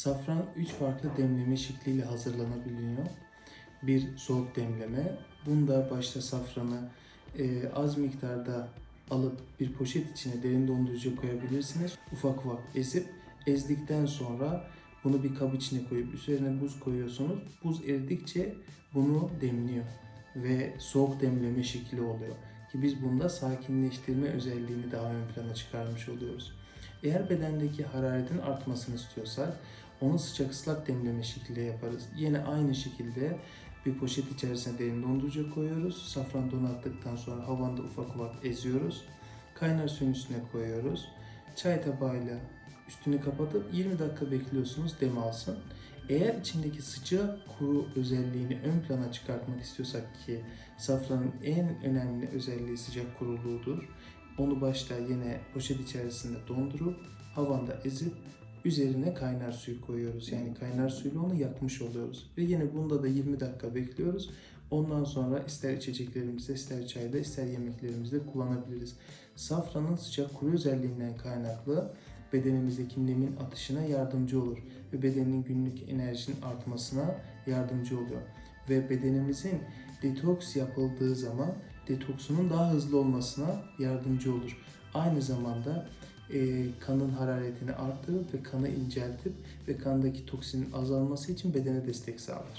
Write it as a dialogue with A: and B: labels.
A: Safran 3 farklı demleme şekliyle hazırlanabiliyor. Bir soğuk demleme. Bunda başta safranı e, az miktarda alıp bir poşet içine derin dondurucuya koyabilirsiniz. Ufak ufak ezip ezdikten sonra bunu bir kap içine koyup üzerine buz koyuyorsunuz. Buz eridikçe bunu demliyor ve soğuk demleme şekli oluyor. Ki biz bunda sakinleştirme özelliğini daha ön plana çıkarmış oluyoruz. Eğer bedendeki hararetin artmasını istiyorsak onu sıcak ıslak demleme şekilde yaparız. Yine aynı şekilde bir poşet içerisine derin dondurucuya koyuyoruz. Safran donattıktan sonra havanda ufak ufak eziyoruz. Kaynar suyun üstüne koyuyoruz. Çay tabağıyla üstünü kapatıp 20 dakika bekliyorsunuz dem alsın. Eğer içindeki sıcak kuru özelliğini ön plana çıkartmak istiyorsak ki safranın en önemli özelliği sıcak kuruluğudur. Onu başta yine poşet içerisinde dondurup havanda ezip üzerine kaynar suyu koyuyoruz. Yani kaynar suyla onu yakmış oluyoruz. Ve yine bunda da 20 dakika bekliyoruz. Ondan sonra ister içeceklerimizde, ister çayda, ister yemeklerimizde kullanabiliriz. Safranın sıcak kuru özelliğinden kaynaklı bedenimizdeki nemin atışına yardımcı olur ve bedenin günlük enerjinin artmasına yardımcı oluyor. Ve bedenimizin detoks yapıldığı zaman detoksunun daha hızlı olmasına yardımcı olur. Aynı zamanda e, kanın hararetini arttırır ve kanı inceltip ve kandaki toksinin azalması için bedene destek sağlar.